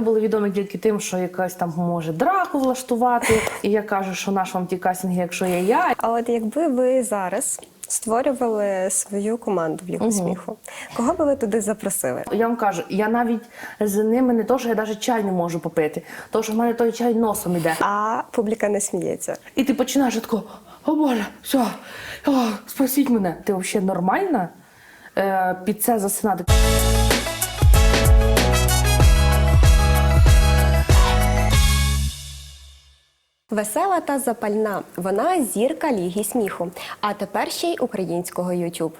ми були відомі тільки тим, що якась там може драку влаштувати. І я кажу, що наш вам ті кастинги, якщо є я. А от якби ви зараз створювали свою команду в його сміху, кого би ви туди запросили? Я вам кажу, я навіть з ними не то, що я навіть чай не можу попити, то що в мене той чай носом іде. А публіка не сміється. І ти починаєш тако, о Боже, все, о, спасіть мене. Ти взагалі нормальна е, під це засинати? Весела та запальна. Вона зірка ліги сміху, а тепер ще й українського YouTube.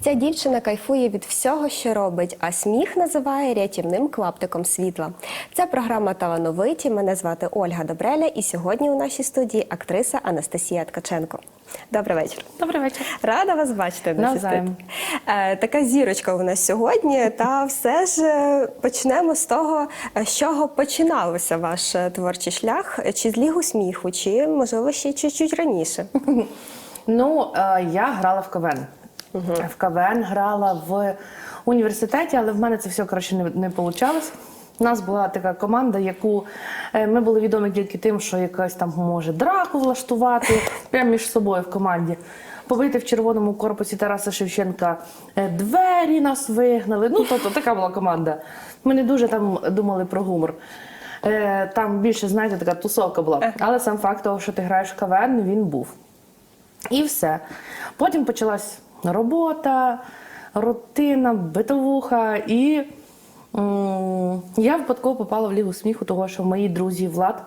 Ця дівчина кайфує від всього, що робить, а сміх називає рятівним клаптиком світла. Це програма Талановиті. Мене звати Ольга Добреля, і сьогодні у нашій студії актриса Анастасія Ткаченко. Добрий вечір. Добрий вечір. Рада вас бачити на Навзаєм. Е, Така зірочка у нас сьогодні. Та все ж е, почнемо з того, е, з чого починалося ваш творчий шлях, чи з лігу сміху, чи можливо ще чуть-чуть раніше. Ну, я грала в КВН. В КВН грала в університеті, але в мене це все коротше не вийшло. У нас була така команда, яку е, ми були відомі тільки тим, що якась там може драку влаштувати прямо між собою в команді. Побити в червоному корпусі Тараса Шевченка е, двері нас вигнали. Ну, тобто така була команда. Ми не дуже там думали про гумор. Е, Там більше, знаєте, така тусовка була. Але сам факт того, що ти граєш в КВН, він був. І все. Потім почалась робота, рутина, битовуха. І я випадково попала в лігу сміху, того, що мої друзі Влад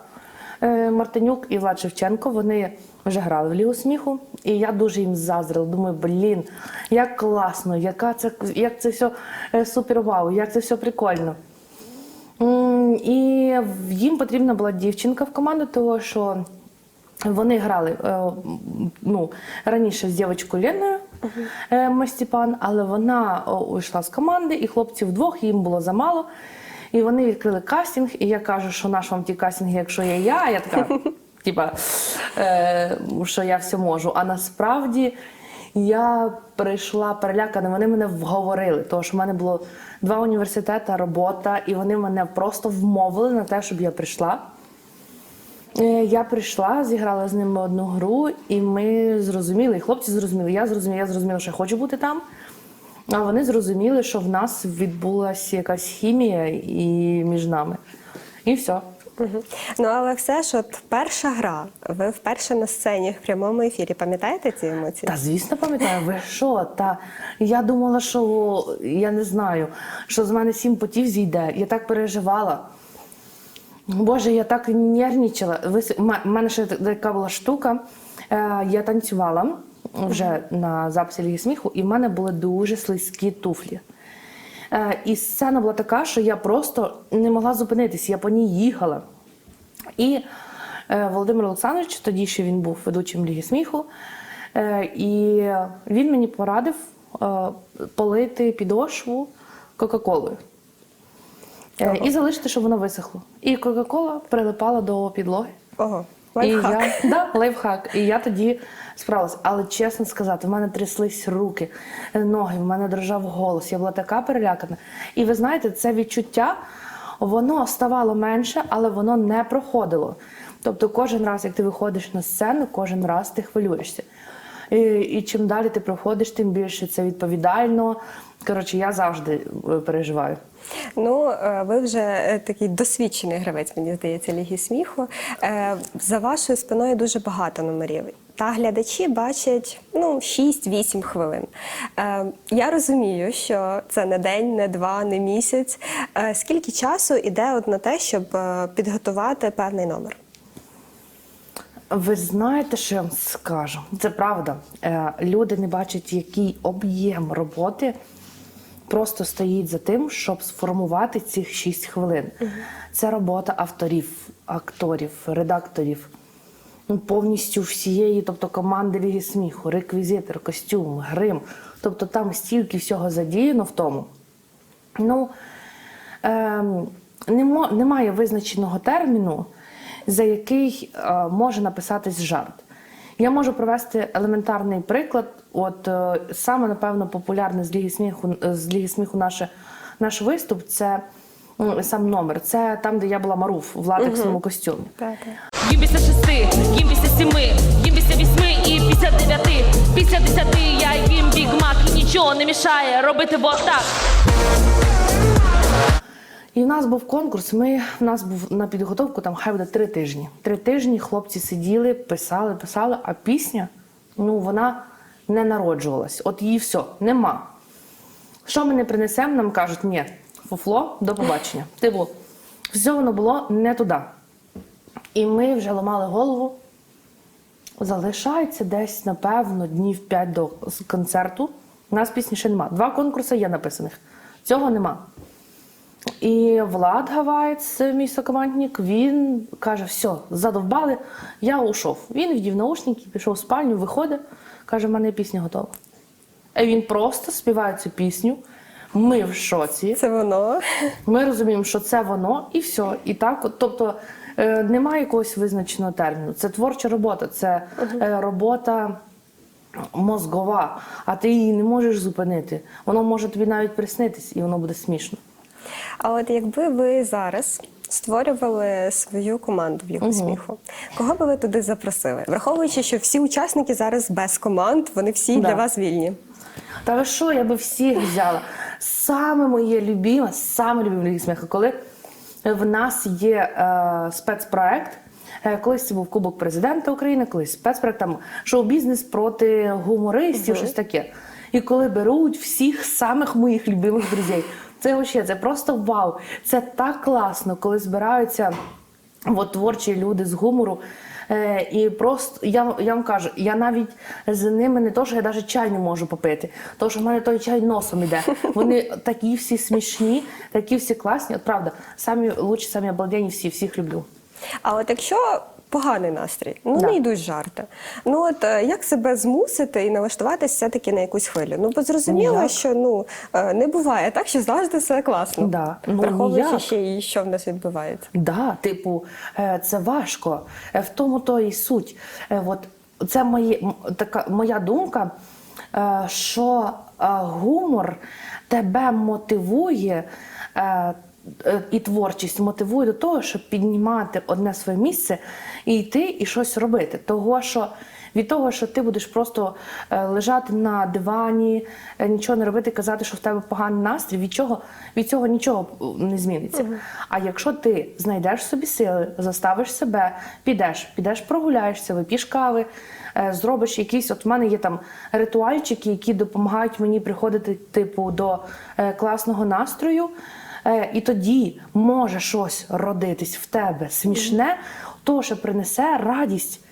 е, Мартинюк і Влад Шевченко вони вже грали в лігу сміху. І я дуже їм заздрила. Думаю, блін, як класно, яка це, як це все супер вау, як це все прикольно. І їм потрібна була дівчинка в команду, того що вони грали е, ну, раніше з дівчинкою Леною е, Мастіпан, але вона уйшла з команди, і хлопців вдвох їм було замало. І вони відкрили кастинг, і я кажу, що наш вам ті кастинги, якщо є я, я така, типа, е, що я все можу. А насправді я прийшла перелякана, вони мене вговорили, тому що в мене було два університети, робота, і вони мене просто вмовили на те, щоб я прийшла. Е, Я прийшла, зіграла з ними одну гру, і ми зрозуміли, і хлопці зрозуміли, я зрозуміла, я зрозуміла, що я хочу бути там. А вони зрозуміли, що в нас відбулася якась хімія і між нами. І все. Ну але все ж, от перша гра, ви вперше на сцені в прямому ефірі. Пам'ятаєте ці емоції? Та звісно, пам'ятаю, ви що? Та я думала, що я не знаю, що з мене сім потів зійде. Я так переживала. Боже, я так нервничала. У мене ще така була штука. Е, Я танцювала вже на записі Ліги сміху, і в мене були дуже слизькі туфлі. Е, І сцена була така, що я просто не могла зупинитись, я по ній їхала. І е, Володимир Олександрович, тоді ще він був ведучим Ліги сміху, і він мені порадив полити підошву Кока-Колою. Е, І залишити, щоб воно висохло. І Кока-Кола прилипала до підлоги. І лайфхак. я, да, лайфхак. І я тоді справилась. Але чесно сказати, в мене тряслись руки, ноги, в мене дрожав голос. Я була така перелякана. І ви знаєте, це відчуття воно ставало менше, але воно не проходило. Тобто, кожен раз, як ти виходиш на сцену, кожен раз ти хвилюєшся. І, і чим далі ти проходиш, тим більше це відповідально. Коротше, я завжди е, переживаю. Ну, е, ви вже е, такий досвідчений гравець, мені здається, ліги сміху. За вашою спиною дуже багато номерів. Та глядачі бачать ну 6-8 хвилин. Е, Я розумію, що це не день, не два, не місяць. Е, Скільки часу йде от на те, щоб підготувати певний номер? Ви знаєте, що я вам скажу? Це правда. Е, Люди не бачать, який об'єм роботи просто стоїть за тим, щоб сформувати цих 6 хвилин. Це робота авторів, акторів, редакторів, ну, повністю всієї, тобто команди Ліги сміху, реквізитор, костюм, грим. Тобто там стільки всього задіяно в тому. Ну, ем, немає визначеного терміну, за який е, може написатись жарт. Я можу провести елементарний приклад. От е, саме, напевно, популярний з Ліги сміху, з Ліги сміху наше, наш виступ це м, сам номер. Це там, де я була Маруф в латексному костюмі. Так, так. Їм після шести, їм після сіми, їм після вісьми і після дев'яти. Після десяти я їм бігмак і нічого не мішає робити бо так. І в нас був конкурс. Ми в нас був на підготовку там хай буде три тижні. Три тижні хлопці сиділи, писали, писали, а пісня, ну вона не народжувалась. От її все, нема. Що ми не принесемо, нам кажуть, ні, фуфло, до побачення. Типу, все воно було не туди. І ми вже ламали голову. Залишається десь, напевно, днів 5 до концерту. У нас пісні ще нема. Два конкурси є написаних. Цього нема. І Влад Гаваєць, мій сокомандник, він каже: все, задовбали, я ушов. Він вдів наушники, пішов в спальню, виходить, каже, в мене пісня готова. І він просто співає цю пісню. Ми в шоці. Це воно. Ми розуміємо, що це воно, і все. І так, от, тобто е, немає якогось визначеного терміну. Це творча робота, це е, робота мозгова, а ти її не можеш зупинити. Воно може тобі навіть приснитись, і воно буде смішно. А от якби ви зараз створювали свою команду в його сміху, кого би ви туди запросили? Враховуючи, що всі учасники зараз без команд, вони всі Да. для вас вільні. Та ви що, я би всіх взяла. Саме моє любиме, саме любиме Ліги сміху, коли в нас є е, спецпроект. Е, Колись це був Кубок президента України, колись спецпроект там шоу-бізнес проти гумористів, щось таке. І коли беруть всіх самих моїх любимих друзей, це вообще, це просто вау. Це так класно, коли збираються от, творчі люди з гумору. Е, і просто я, я вам кажу, я навіть з ними не то, що я навіть чай не можу попити, тому що в мене той чай носом іде. Вони такі всі смішні, такі всі класні. От правда, самі лучші, самі обалденні всі, всіх люблю. А от якщо поганий настрій, ну Да. не йдуть жарти. Ну от е, як себе змусити і налаштуватися все-таки на якусь хвилю? Ну бо зрозуміло, Ніяк. що ну е, не буває так, що завжди все класно. Да. Ну, Враховуючи ніяк. ще і що в нас відбувається. Да, типу, е, це важко. В тому то і суть. От це моє, м- така моя думка, що гумор тебе мотивує. Е, І творчість мотивує до того, щоб піднімати одне своє місце і йти і щось робити. Того, що від того, що ти будеш просто е, лежати на дивані, е, нічого не робити, казати, що в тебе поганий настрій, від чого від цього нічого не зміниться. А якщо ти знайдеш собі сили, заставиш себе, підеш, підеш, прогуляєшся, вип'єш кави, зробиш якісь. От в мене є там ритуальчики, які допомагають мені приходити, типу, до класного настрою. Е, І тоді може щось родитись в тебе смішне, то що принесе радість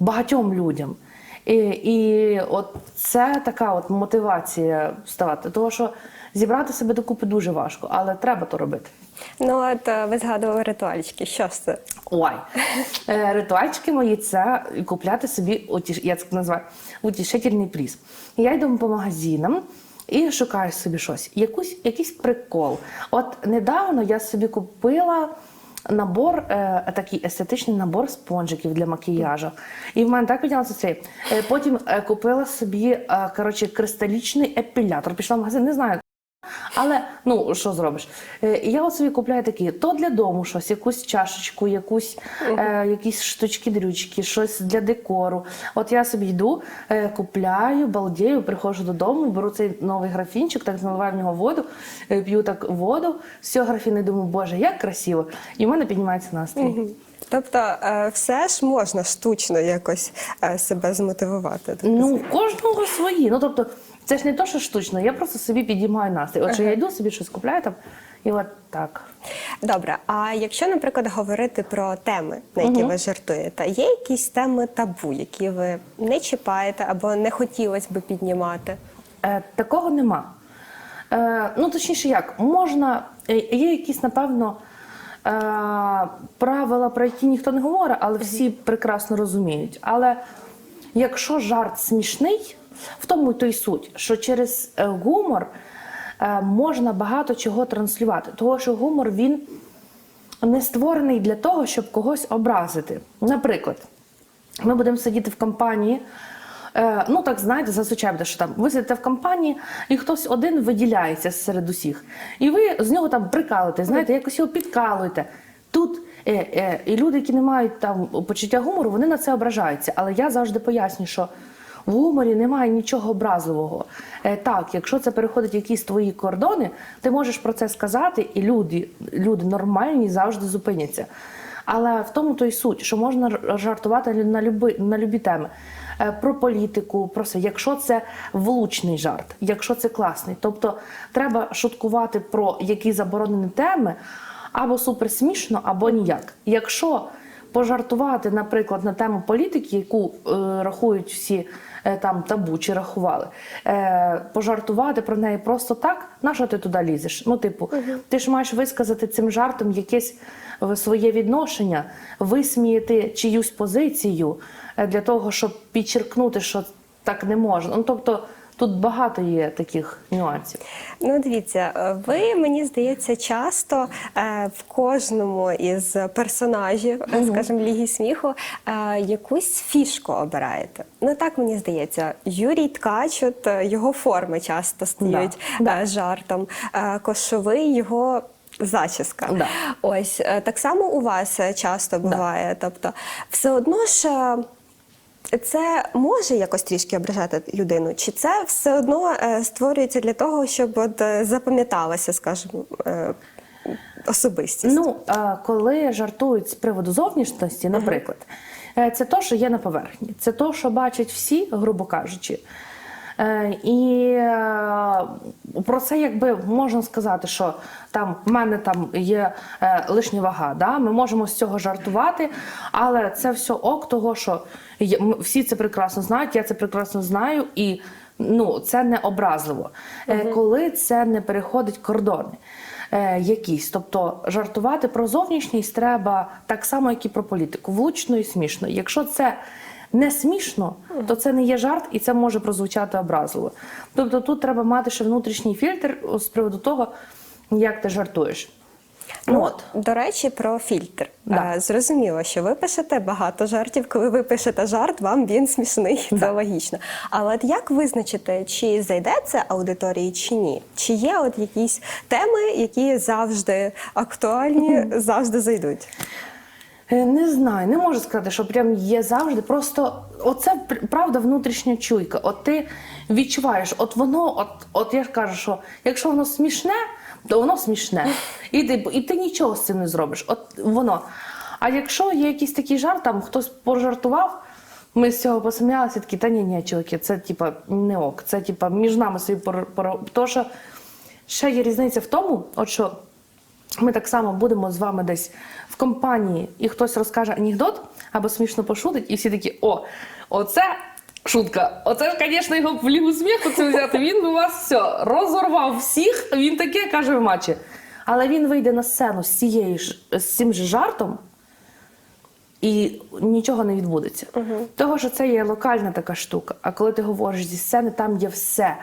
багатьом людям. І, і от це така от мотивація вставати. Тому що зібрати себе докупи дуже важко, але треба то робити. Ну от е, ви згадували ритуальчики. Що ж це? Ой, Е, ритуальчики мої це купляти собі утіш... я це називаю утішительний приз. Я йду по магазинам і шукаю собі щось, якусь, якийсь прикол. От недавно я собі купила. Набор, е, такий естетичний набор спонжиків для макіяжу. І в мене так піднялося цей. Е, потім е, купила собі е, коротше, кристалічний епілятор. Пішла в магазин, не знаю, але ну що зробиш? Е, я от собі купляю такі, то для дому щось, якусь чашечку, якусь, е, якісь штучки-дрючки, щось для декору. От я собі йду, е, купляю, балдею, приходжу додому, беру цей новий графінчик, так наливаю в нього воду, е, п'ю так воду, графіну і думаю, боже, як красиво. І в мене піднімається настрій. Тобто, е, все ж можна штучно якось е, себе змотивувати. Ну, кожного свої. Ну тобто, це ж не то, що штучно, я просто собі підіймаю настрій. Отже, я йду собі щось купляю там, і от так. Добре, а якщо, наприклад, говорити про теми, на які ви жартуєте, є якісь теми табу, які ви не чіпаєте або не хотілося би піднімати? Е, такого нема. Е, ну, точніше, як, можна, е, є якісь, напевно, е, правила, про які ніхто не говорить, але всі прекрасно розуміють. Але якщо жарт смішний, в тому то й суть, що через е, гумор е, можна багато чого транслювати. Тому що гумор він не створений для того, щоб когось образити. Наприклад, ми будемо сидіти в компанії, Е, ну так знаєте, зазвичай буде, що там ви сидите в компанії, і хтось один виділяється серед усіх. І ви з нього там прикалуєте, знаєте, якось його підкалуєте. Тут е, е, і люди, які не мають там почуття гумору, вони на це ображаються. Але я завжди пояснюю, що в гуморі немає нічого образливого. Е, так, якщо це переходить якісь твої кордони, ти можеш про це сказати, і люди, люди нормальні завжди зупиняться. Але в тому то й суть, що можна жартувати на люби, на любі теми. Е, Про політику, про все, якщо це влучний жарт, якщо це класний. Тобто треба шуткувати про які заборонені теми або супер смішно, або ніяк. Якщо пожартувати, наприклад, на тему політики, яку е, рахують всі там табу чи рахували, е, пожартувати про неї просто так, на що ти туди лізеш? Ну, типу, ти ж маєш висказати цим жартом якесь е, своє відношення, висміяти чиюсь позицію е, для того, щоб підчеркнути, що так не можна. Ну, тобто, тут багато є таких нюансів. Ну, дивіться, е, ви мені здається, часто е, в кожному із персонажів, е, скажімо, Ліги сміху, якусь фішку обираєте. Ну так мені здається, Юрій Ткач, от його форми часто стають Да, жартом. Кошовий його. Зачіска. Да. Ось так само у вас часто буває. Тобто, все одно ж це може якось трішки ображати людину, чи це все одно е, створюється для того, щоб от е, запам'яталася, скажімо, е, особистість? Ну, коли жартують з приводу зовнішності, наприклад, це то, що є на поверхні, це то, що бачать всі, грубо кажучи. Е, І е, про це якби можна сказати, що там в мене там є е, лишня вага. Да? Ми можемо з цього жартувати, але це все ок, того, що всі це прекрасно знають, я це прекрасно знаю, і ну, це не образливо. Е, Коли це не переходить кордони е, якісь. Тобто жартувати про зовнішність треба так само, як і про політику, влучно і смішно. Якщо це не смішно, то це не є жарт, і це може прозвучати образливо. Тобто тут треба мати ще внутрішній фільтр з приводу того, як ти жартуєш. Ну, От. До речі, про фільтр. Да. Е, Зрозуміло, що ви пишете багато жартів. Коли ви пишете жарт, вам він смішний, це логічно. Але от як визначити, чи зайде це аудиторії, чи ні? Чи є от якісь теми, які завжди актуальні, завжди зайдуть? Е, Не знаю, не можу сказати, що прям є завжди. Просто оце правда внутрішня чуйка. От ти відчуваєш, от воно, от, от я ж кажу, що якщо воно смішне, то воно смішне. І ти, і ти нічого з цим не зробиш. От воно. А якщо є якийсь такий жарт, там хтось пожартував, ми з цього посміялися, такі, та ні, ні, чуваки, це типа не ок, це типа між нами собі пор, пор... То, що ще є різниця в тому, от що ми так само будемо з вами десь в компанії, і хтось розкаже анекдот або смішно пошутить, і всі такі: о, оце шутка. Оце, ж, звісно, його в лігу сміху це взяти. Він у вас все розорвав всіх. Він таке каже в матчі. Але він вийде на сцену з цією ж з цим же жартом. І нічого не відбудеться. Того, що це є локальна така штука. А коли ти говориш зі сцени, там є все.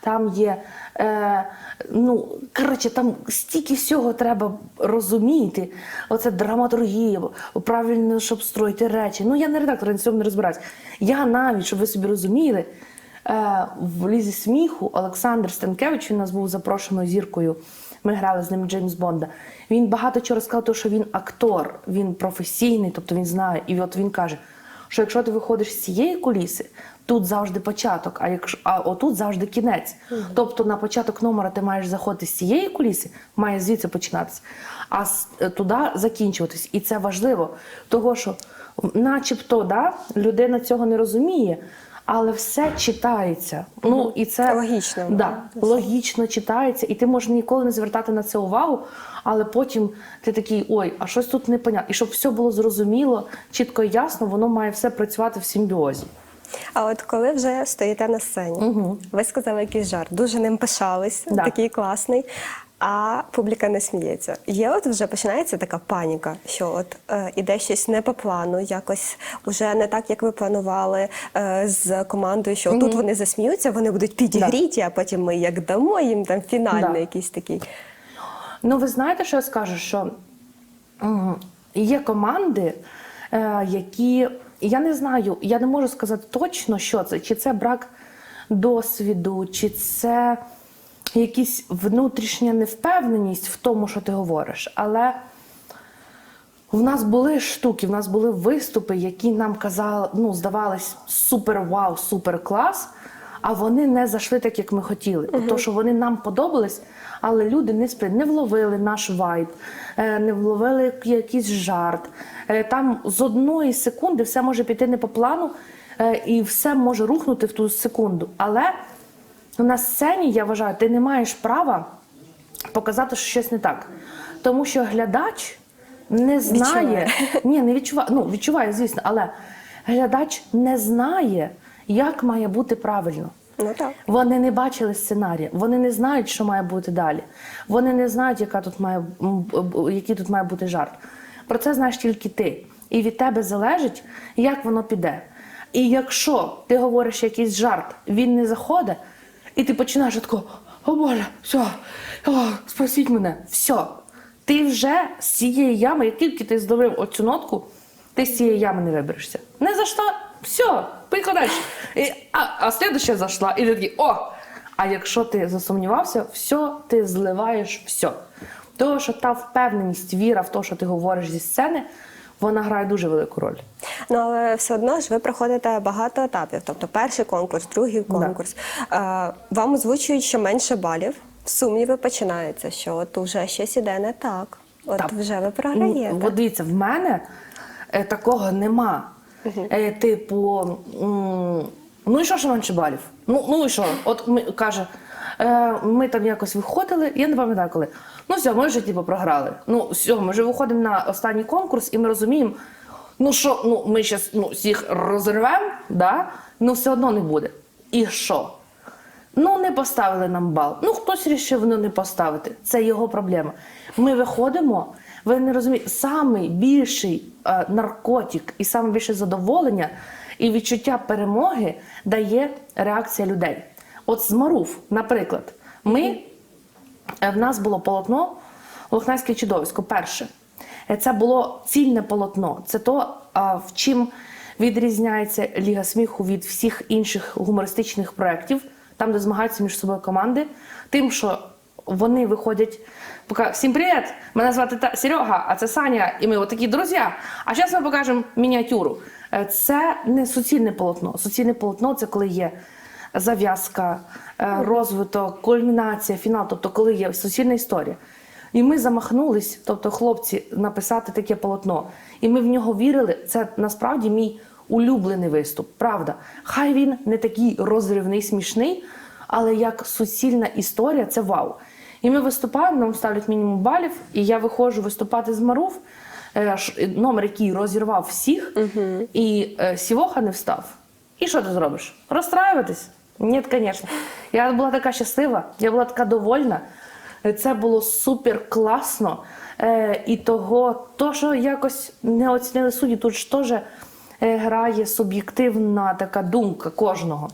Там є, е, ну, коротше, там стільки всього треба розуміти. Оце драматургія, правильно, щоб строїти речі. Ну, я не редактор, я на цьому не розбираюсь. Я навіть, щоб ви собі розуміли, е, в лізі сміху Олександр Станкевич, він у нас був запрошеною зіркою. Ми грали з ним Джеймс Бонда. Він багато чого розказав, тому що він актор, він професійний, тобто він знає. І от він каже, що якщо ти виходиш з цієї куліси, тут завжди початок, а якщо а отут завжди кінець. Тобто на початок номера ти маєш заходити з цієї куліси, має звідси починатися, а з- е, туди закінчуватись. І це важливо, того що, начебто, да, людина цього не розуміє. Але все читається. Ну і це Логічно, Да, логічно читається, і ти можеш ніколи не звертати на це увагу, але потім ти такий, ой, а щось тут непонятно. І щоб все було зрозуміло, чітко і ясно, воно має все працювати в симбіозі. А от коли вже стоїте на сцені, ви сказали якийсь жарт, дуже ним пишались, Да. такий класний. А публіка не сміється. Є, от вже починається така паніка, що от е, іде щось не по плану, якось уже не так, як ви планували е, з командою, що тут вони засміються, вони будуть підігріті, а потім ми як дамо їм там фінальний Да. якийсь такий. Ну, ви знаєте, що я скажу? Що є команди, е, які я не знаю, я не можу сказати точно, що це, чи це брак досвіду, чи це якась внутрішня невпевненість в тому, що ти говориш. Але в нас були штуки, в нас були виступи, які нам казали, ну, здавались супер вау, супер клас, а вони не зайшли так, як ми хотіли. Тобто, що вони нам подобались, але люди не спри... не вловили наш вайб, е, не вловили якийсь жарт. Е, Там з одної секунди все може піти не по плану, е, і все може рухнути в ту секунду. Але на сцені, я вважаю, ти не маєш права показати, що щось не так. Тому що глядач не знає, ні, не відчуває, ну відчуває, звісно, але глядач не знає, як має бути правильно. Ну так. Вони не бачили сценарія, вони не знають, що має бути далі. Вони не знають, яка тут має, який тут має бути жарт. Про це знаєш тільки ти. І від тебе залежить, як воно піде. І якщо ти говориш якийсь жарт, він не заходить, і ти починаєш тако, о Боже, все, о, спасіть мене, все. Ти вже з цієї ями, як тільки ти здобрив оцю нотку, ти з цієї ями не виберешся. Не зайшла, все, поїхав далі. А, а слідуща зайшла, і ти такий, о! А якщо ти засумнівався, все, ти зливаєш все. Тому що та впевненість, віра в те, що ти говориш зі сцени, вона грає дуже велику роль. Ну але все одно ж ви проходите багато етапів. Тобто перший конкурс, другий конкурс. Е, вам озвучують, що менше балів. Сумніви починаються, що от уже щось іде не так. От Так. вже ви програєте. от дивіться, в мене е, такого нема. Е, типу, ну і що ж менше балів? Ну, ну і що? От каже, ми там якось виходили, я не пам'ятаю коли. Ну все, ми вже типу, програли. Ну, все, ми вже виходимо на останній конкурс, і ми розуміємо, ну що, ну ми зараз ну, всіх розірвемо, да? ну все одно не буде. І що? Ну, не поставили нам бал. Ну, хтось вирішив ну, не поставити. Це його проблема. Ми виходимо, ви не розумієте, самий більший е, наркотик і саме більше задоволення і відчуття перемоги дає реакція людей. От з Маруф, наприклад, ми, е, в нас було полотно Лохнайське чудовисько. Перше. Е, Це було цільне полотно. Це то, в чим відрізняється Ліга сміху від всіх інших гумористичних проєктів, там, де змагаються між собою команди, тим, що вони виходять. Пока всім привіт! Мене звати Та- Серега, а це Саня, і ми отакі друзі. А зараз ми покажемо мініатюру. Е, Це не суцільне полотно. Суцільне полотно це коли є зав'язка, е, розвиток, кульмінація, фінал, тобто коли є суцільна історія. І ми замахнулись, тобто хлопці, написати таке полотно. І ми в нього вірили. Це насправді мій улюблений виступ. Правда. Хай він не такий розривний, смішний, але як суцільна історія це вау. І ми виступаємо, нам ставлять мінімум балів, і я виходжу виступати з Марув, е, номер, який розірвав всіх, і е, Сівоха не встав. І що ти зробиш? Розстраюватись? Ні, звісно. Я була така щаслива, я була така довольна. Е, Це було супер класно. Е, і того, то, що якось не оцінили судді, тут ж теж е, грає суб'єктивна така думка кожного.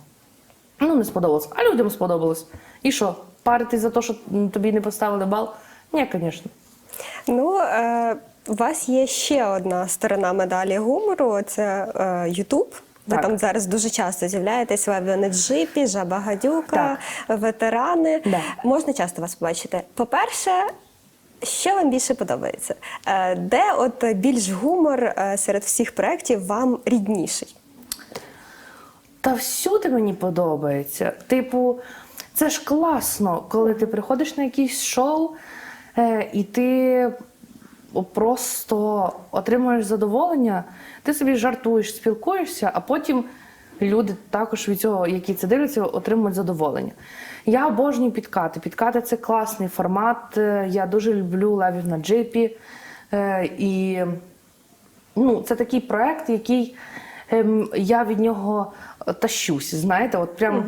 Ну, не сподобалось. А людям сподобалось. І що? Паритись за те, що тобі не поставили бал? Ні, звісно. Ну, е, у вас є ще одна сторона медалі гумору це е, Ютуб. Ви Так. там зараз дуже часто з'являєтесь в Авіанеджипі, Жаба Гадюка, ветерани. Да. Можна часто вас побачити. По-перше, що вам більше подобається? Е, де от більш гумор е, серед всіх проєктів вам рідніший? Та всюди мені подобається. Типу, це ж класно, коли ти приходиш на якийсь шоу, е, і ти просто отримуєш задоволення, ти собі жартуєш, спілкуєшся, а потім люди також від цього, які це дивляться, отримують задоволення. Я обожнюю підкати. Підкати це класний формат. Е, Я дуже люблю левів на джипі. Е, І ну, це такий проект, який ем, я від нього тащусь. Знаєте, от прям.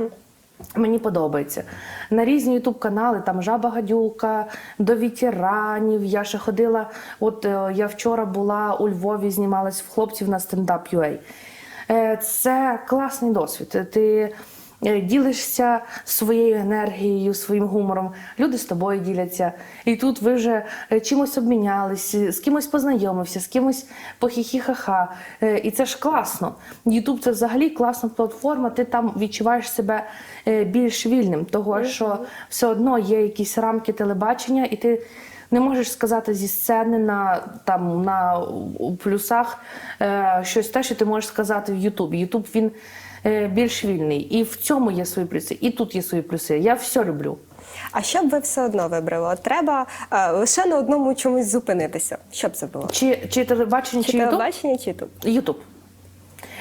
Мені подобається. На різні ютуб-канали, там Жаба Гадюка, до ветеранів. Я ще ходила. От е, я вчора була у Львові, знімалась в хлопців на стендап UA. Е, Це класний досвід. Ти ділишся своєю енергією, своїм гумором, люди з тобою діляться. І тут ви вже е, чимось обмінялись, е, з кимось познайомився, з кимось похі-хі-ха-ха. Е, І це ж класно. Ютуб це взагалі класна платформа, ти там відчуваєш себе е, більш вільним, того що все одно є якісь рамки телебачення, і ти. Не можеш сказати зі сцени на там на плюсах е, щось те, що ти можеш сказати в Ютубі. Ютуб він е, більш вільний, і в цьому є свої плюси, і тут є свої плюси. Я все люблю. А що б ви все одно вибрали? Треба е, лише на одному чомусь зупинитися. Що б це було? Чи, чи телебачення, чи, Чи Ютуб? телебачення, чи Ютуб? Ютуб.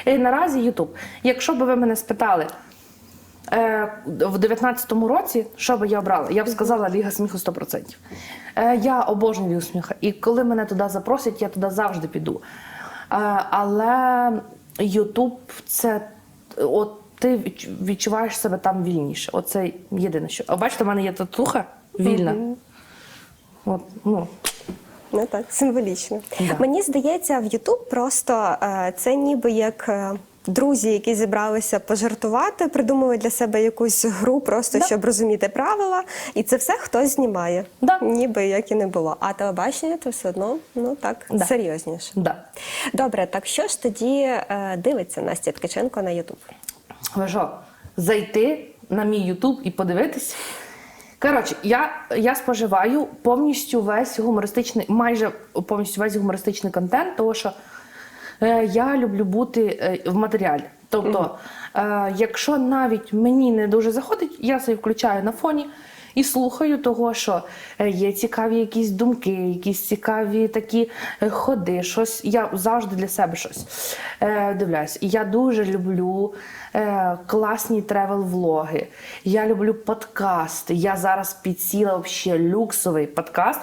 І наразі Ютуб. Якщо б ви мене спитали е, в 19-му році, що би я обрала, я б сказала Ліга сміху 100%. Е, я обожнюю Лігу сміху. І коли мене туди запросять, я туди завжди піду. Е, але Ютуб це от ти відчуваєш себе там вільніше. Оце єдине, що. А бачите, в мене є татуха вільна. От, ну, Ну так, символічно. Да. Мені здається, в Ютуб просто е, це ніби як. Друзі, які зібралися пожартувати, придумали для себе якусь гру, просто Да. щоб розуміти правила, і це все хтось знімає, Да. ніби як і не було. А телебачення то все одно ну так Да. серйозніше. да. Добре, так що ж тоді е, дивиться Настя Ткаченко на Ютуб? Ви що, зайти на мій Ютуб і подивитись? Коротше, я, я споживаю повністю весь гумористичний, майже повністю весь гумористичний контент, тому що я люблю бути е, в матеріалі. Тобто, е, якщо навіть мені не дуже заходить, я собі включаю на фоні і слухаю того, що е, є цікаві якісь думки, якісь цікаві такі е, ходи, щось. Я завжди для себе щось е, дивляюсь. Я дуже люблю е, класні тревел-влоги. Я люблю подкасти. Я зараз підсіла взагалі люксовий подкаст.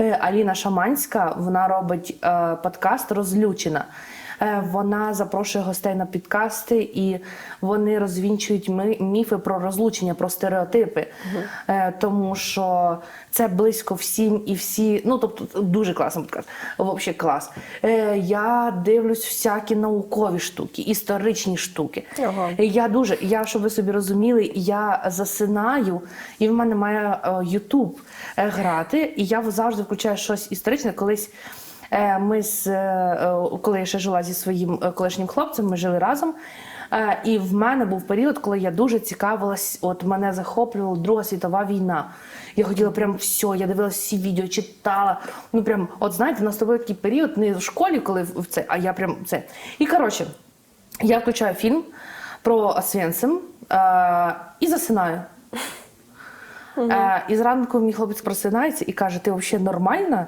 Е, Аліна Шаманська вона робить е, подкаст Розлючена. Е, Вона запрошує гостей на підкасти, і вони розвінчують міфи про розлучення, про стереотипи. Е, Тому що це близько всім і всі. Ну тобто дуже класний подкаст. Взагалі клас. Е, Я дивлюсь всякі наукові штуки, історичні штуки. Ага. Я дуже, я щоб ви собі розуміли, я засинаю, і в мене має Ютуб грати, і я завжди включаю щось історичне. Колись ми з е, е, коли я ще жила зі своїм е, колишнім хлопцем, ми жили разом. Е, І в мене був період, коли я дуже цікавилась, от мене захоплювала Друга світова війна. Я хотіла прям все, я дивилася всі відео, читала. Ну прям, от знаєте, в нас тобі такий період, не в школі, коли в це, а я прям це. І коротше, я включаю фільм про Освенцим е, і засинаю. Е, і зранку мій хлопець просинається і каже: Ти взагалі нормальна?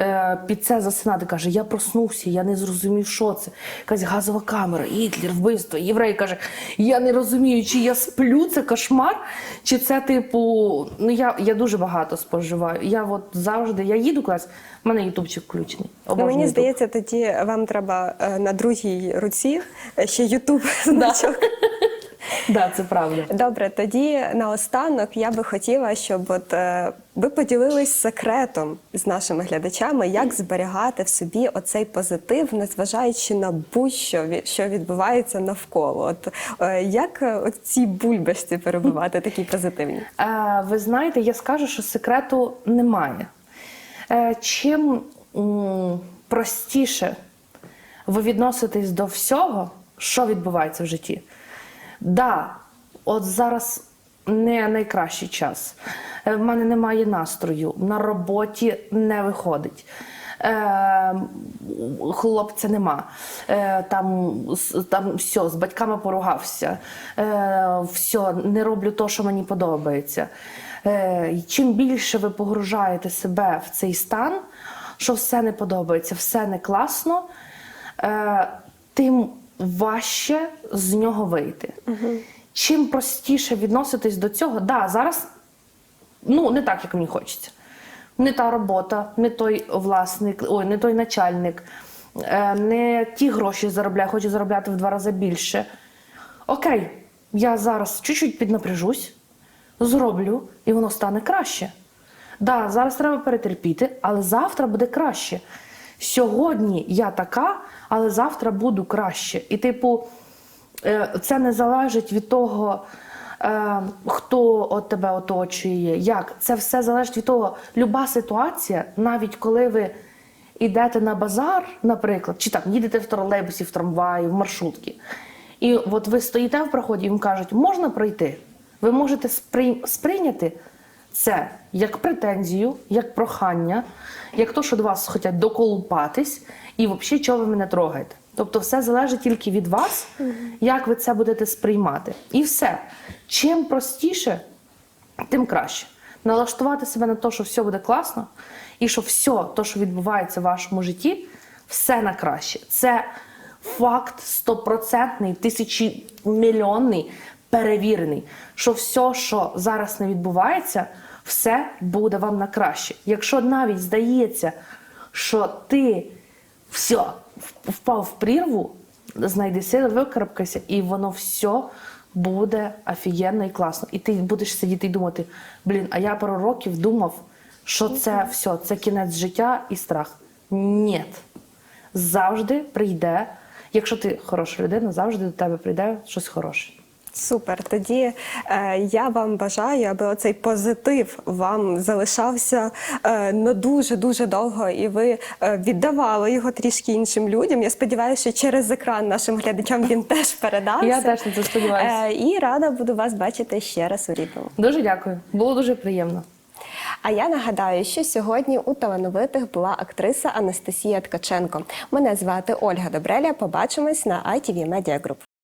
Е, під це засинати каже: Я проснувся, я не зрозумів, що це. Якась газова камера, Гітлер, вбивство. Єврей каже: Я не розумію, чи я сплю, це кошмар, чи це типу. Ну я, я дуже багато споживаю. Я от завжди я їду кудись, в мене ютубчик включений. Ну, мені Ютуб. здається, тоді вам треба е, на другій руці е, ще Ютуб значок. Да, це правда. Добре, тоді наостанок я би хотіла, щоб от е, ви поділились секретом з нашими глядачами, як зберігати в собі оцей позитив, незважаючи на будь-що що відбувається навколо. От е, як е, от цій бульбашці перебувати такі позитивні? Е, ви знаєте, я скажу, що секрету немає. Е, чим м, простіше ви відноситесь до всього, що відбувається в житті. Да, от зараз не найкращий час. Е, В мене немає настрою, на роботі не виходить. Е, хлопця нема. Е, там, там все, з батьками поругався. Е, все, не роблю то, що мені подобається. Е, чим більше ви погружаєте себе в цей стан, що все не подобається, все не класно, е, тим важче з нього вийти. Чим простіше відноситись до цього, да, зараз ну, не так, як мені хочеться. Не та робота, не той власник, ой, не той начальник, е, не ті гроші заробляю, хочу заробляти в два рази більше. Окей, я зараз чуть-чуть піднапряжусь, зроблю, і воно стане краще. Да, зараз треба перетерпіти, але завтра буде краще. Сьогодні я така, але завтра буду краще. І, типу, Е, Це не залежить від того, е, хто от тебе оточує, як. Це все залежить від того, люба ситуація, навіть коли ви йдете на базар, наприклад, чи там їдете в тролейбусі, в трамваї, в маршрутці, і от ви стоїте в проході, вам кажуть, можна пройти. Ви можете сприй- сприйняти це як претензію, як прохання, як то, що до вас хочуть доколупатись, і взагалі, чого ви мене трогаєте. Тобто, все залежить тільки від вас, як ви це будете сприймати. І все. Чим простіше, тим краще. Налаштувати себе на те, що все буде класно, і що все, те, що відбувається в вашому житті, все на краще. Це факт стопроцентний, тисячомільйонний, перевірений, що все, що зараз не відбувається, все буде вам на краще. Якщо навіть здається, що ти все впав в прірву, знайди сили, викарабкайся, і воно все буде офігенно і класно. І ти будеш сидіти і думати: блін, а я пару років думав, що це все, це кінець життя і страх. Ні. Завжди прийде, якщо ти хороша людина, завжди до тебе прийде щось хороше. Супер. Тоді е, я вам бажаю, аби оцей позитив вам залишався е, ну дуже дуже довго, і ви е, віддавали його трішки іншим людям. Я сподіваюся, що через екран нашим глядачам він теж передався. Я теж на це сподіваюся. Е, і рада буду вас бачити ще раз у рідному. Дуже дякую. Було дуже приємно. А я нагадаю, що сьогодні у талановитих була актриса Анастасія Ткаченко. Мене звати Ольга Добреля. Побачимось на ITV Media Group.